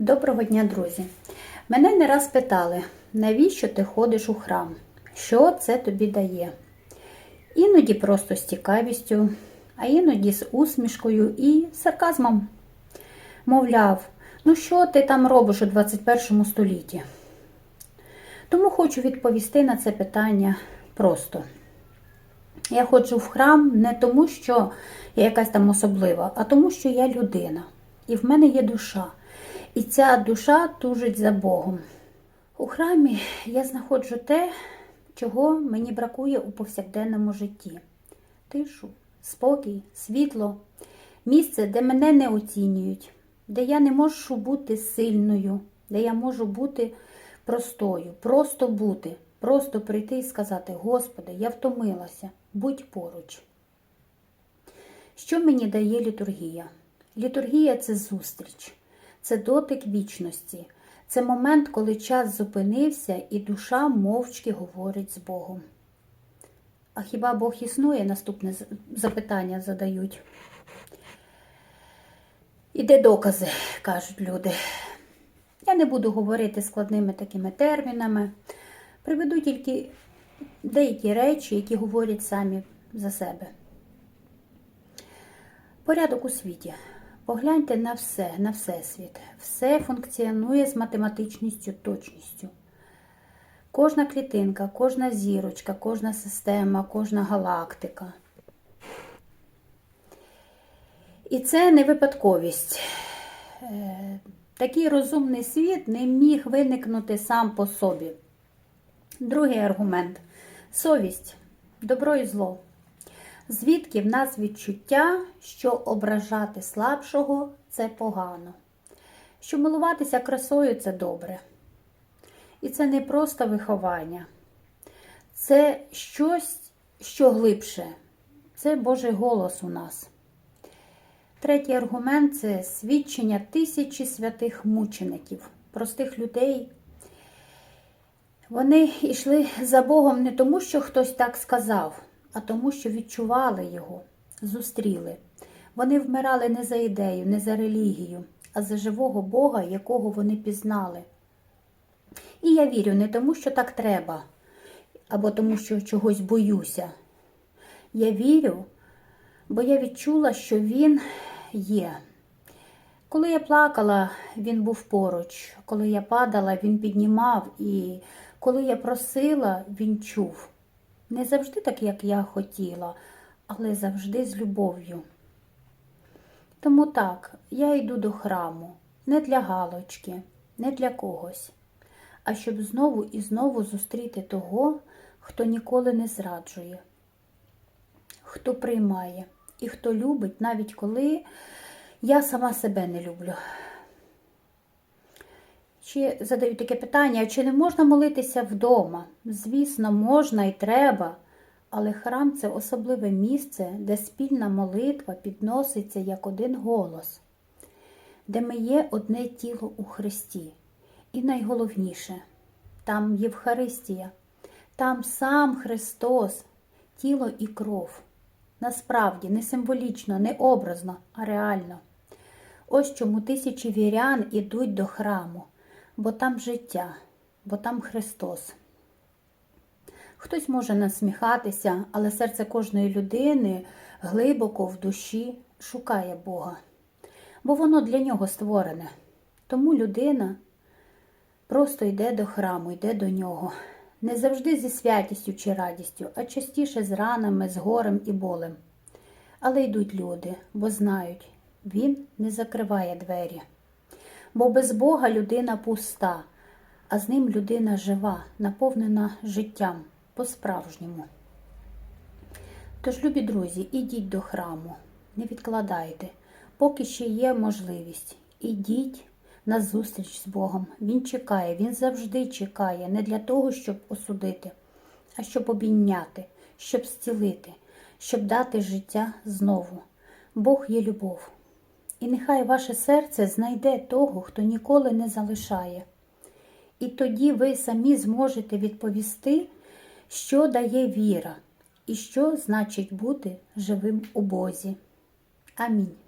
Доброго дня, друзі! Мене не раз питали, навіщо ти ходиш у храм? Що це тобі дає? Іноді просто з цікавістю, а іноді з усмішкою і сарказмом. Мовляв, ну що ти там робиш у 21 столітті? Тому хочу відповісти на це питання просто. Я ходжу в храм не тому, що я якась там особлива, а тому, що я людина. І в мене є душа. І ця душа тужить за Богом. У храмі я знаходжу те, чого мені бракує у повсякденному житті: тишу, спокій, світло, місце, де мене не оцінюють, де я не можу бути сильною, де я можу бути простою, просто бути, просто прийти і сказати: Господи, я втомилася, будь поруч. Що мені дає літургія? Літургія це зустріч, це дотик вічності, це момент, коли час зупинився і душа мовчки говорить з Богом. А хіба Бог існує? Наступне запитання задають. І де докази, кажуть люди. Я не буду говорити складними такими термінами. Приведу тільки деякі речі, які говорять самі за себе. Порядок у світі. Погляньте на все, на всесвіт. Все функціонує з математичністю, точністю. Кожна клітинка, кожна зірочка, кожна система, кожна галактика. І це не випадковість. Е, Такий розумний світ не міг виникнути сам по собі. Другий аргумент совість, добро і зло. Звідки в нас відчуття, що ображати слабшого це погано, що милуватися красою це добре. І це не просто виховання, це щось, що глибше, це Божий голос у нас. Третій аргумент це свідчення тисячі святих мучеників, простих людей. Вони йшли за Богом не тому, що хтось так сказав, а тому, що відчували його, зустріли. Вони вмирали не за ідею, не за релігію, а за живого Бога, якого вони пізнали. І я вірю не тому, що так треба, або тому, що чогось боюся. Я вірю, бо я відчула, що він є. Коли я плакала, він був поруч. Коли я падала, він піднімав, і коли я просила, він чув. Не завжди так, як я хотіла, але завжди з любов'ю. Тому так, я йду до храму не для галочки, не для когось, а щоб знову і знову зустріти того, хто ніколи не зраджує, хто приймає і хто любить, навіть коли я сама себе не люблю. Чи задають таке питання, чи не можна молитися вдома? Звісно, можна і треба, але храм це особливе місце, де спільна молитва підноситься як один голос, де ми є одне тіло у Христі. І найголовніше, там Євхаристія, там сам Христос, тіло і кров. Насправді, не символічно, не образно, а реально. Ось чому тисячі вірян ідуть до храму, бо там життя, бо там Христос. Хтось може насміхатися, але серце кожної людини глибоко в душі шукає Бога, бо воно для нього створене. Тому людина просто йде до храму, йде до нього. Не завжди зі святістю чи радістю, а частіше з ранами, з горем і болем. Але йдуть люди, бо знають, він не закриває двері. Бо без Бога людина пуста, а з ним людина жива, наповнена життям по-справжньому. Тож, любі друзі, ідіть до храму, не відкладайте, поки ще є можливість. Ідіть на зустріч з Богом. Він чекає, він завжди чекає, не для того, щоб осудити, а щоб обійняти, щоб зцілити, щоб дати життя знову. Бог є любов. І нехай ваше серце знайде того, хто ніколи не залишає. І тоді ви самі зможете відповісти, що дає віра і що значить бути живим у Бозі. Амінь.